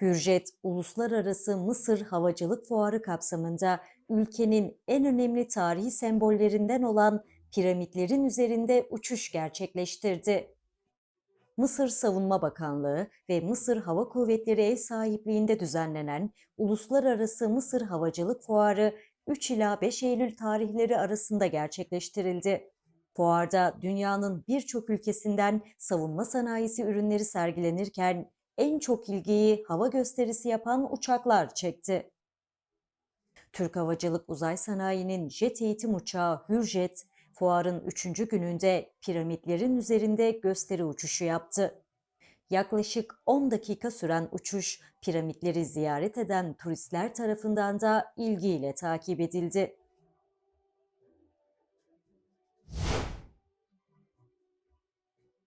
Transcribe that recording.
Hürjet Uluslararası Mısır Havacılık Fuarı kapsamında ülkenin en önemli tarihi sembollerinden olan piramitlerin üzerinde uçuş gerçekleştirdi. Mısır Savunma Bakanlığı ve Mısır Hava Kuvvetleri ev sahipliğinde düzenlenen Uluslararası Mısır Havacılık Fuarı 3 ila 5 Eylül tarihleri arasında gerçekleştirildi. Fuarda dünyanın birçok ülkesinden savunma sanayisi ürünleri sergilenirken en çok ilgiyi hava gösterisi yapan uçaklar çekti. Türk Havacılık Uzay Sanayi'nin jet eğitim uçağı Hürjet, fuarın 3. gününde piramitlerin üzerinde gösteri uçuşu yaptı. Yaklaşık 10 dakika süren uçuş, piramitleri ziyaret eden turistler tarafından da ilgiyle takip edildi.